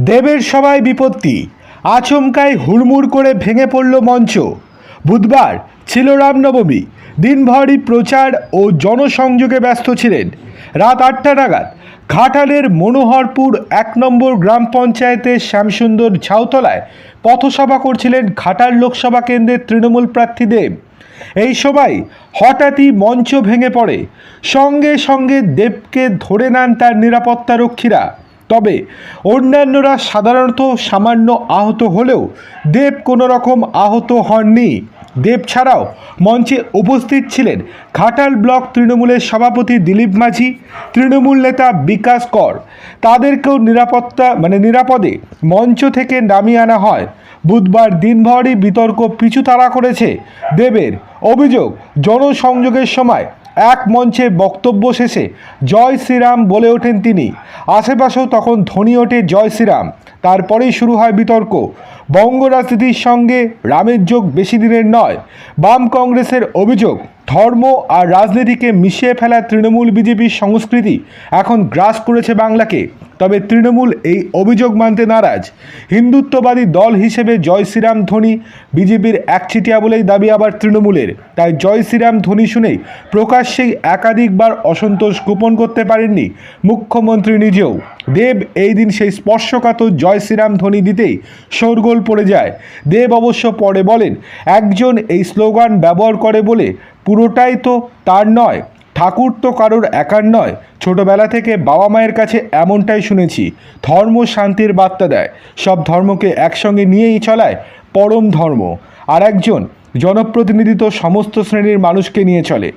দেবের সবাই বিপত্তি। আচমকায় হুড়মুড় করে ভেঙে পড়ল মঞ্চ। বুধবার ছিল রামনবমী। দিনভরই প্রচার ও জনসংযোগে ব্যস্ত ছিলেন। রাত আটটা নাগাদ ঘাটালের মনোহরপুর এক নম্বর গ্রাম পঞ্চায়েতের শ্যামসুন্দর ঝাউতলায় পথসভা করছিলেন ঘাটাল লোকসভা কেন্দ্রের তৃণমূল প্রার্থী দেব। এই সময় হঠাৎই মঞ্চ ভেঙে পড়ে। সঙ্গে সঙ্গে দেবকে ধরে নেন তার নিরাপত্তা রক্ষীরা তবে অন্যান্যরা সাধারণত সামান্য আহত হলেও দেব কোনো রকম আহত হননি। দেব ছাড়াও মঞ্চে উপস্থিত ছিলেন ঘাটাল ব্লক তৃণমূলের সভাপতি দিলীপ মাঝি, তৃণমূল নেতা বিকাশ কর। তাদেরকেও নিরাপত্তা মানে নিরাপদে মঞ্চ থেকে নামিয়ে আনা হয়। বুধবার দিনভরই বিতর্ক পিছু তাড়া করেছে দেবের। অভিযোগ, জনসংযোগের সময় এক মঞ্চে বক্তব্য শেষে জয় শ্রীরাম বলে ওঠেন তিনি। আশেপাশেও তখন ধনী ওঠে জয় শ্রীরাম। তারপরেই শুরু হয় বিতর্ক। বঙ্গ রাজনীতির সঙ্গে রামের যোগ বেশি দিনের নয়। বাম কংগ্রেসের অভিযোগ ধর্ম আর রাজনীতিকে মিশিয়ে ফেলা তৃণমূল বিজেপির সংস্কৃতি এখন গ্রাস করেছে বাংলাকে। তবে তৃণমূল এই অভিযোগ মানতে নারাজ। হিন্দুত্ববাদী দল হিসেবে জয় শ্রীরাম ধ্বনি বিজেপির একচিটিয়া বলেই দাবি আবার তৃণমূলের। তাই জয় শ্রীরাম ধ্বনি শুনেই প্রকাশ্যেই একাধিকবার অসন্তোষ গোপন করতে পারেননি মুখ্যমন্ত্রী নিজেও। দেব এই দিন সেই স্পর্শকাতর জয় শ্রীরাম ধ্বনি দিতেই শোরগোল পড়ে যায়। দেব অবশ্য পরে বলেন, একজন এই স্লোগান ব্যবহার করে বলে পুরোটাই তো তার নয়। ঠাকুর তো কারোর একার নয়। ছোটবেলা থেকে বাবা মায়ের কাছে এমনটাই শুনেছি। ধর্ম শান্তির বার্তা দেয়। সব ধর্মকে একসঙ্গে নিয়েই চলায় পরম ধর্ম। আর একজন জনপ্রতিনিধি তো সমস্ত শ্রেণির মানুষকে নিয়ে চলে।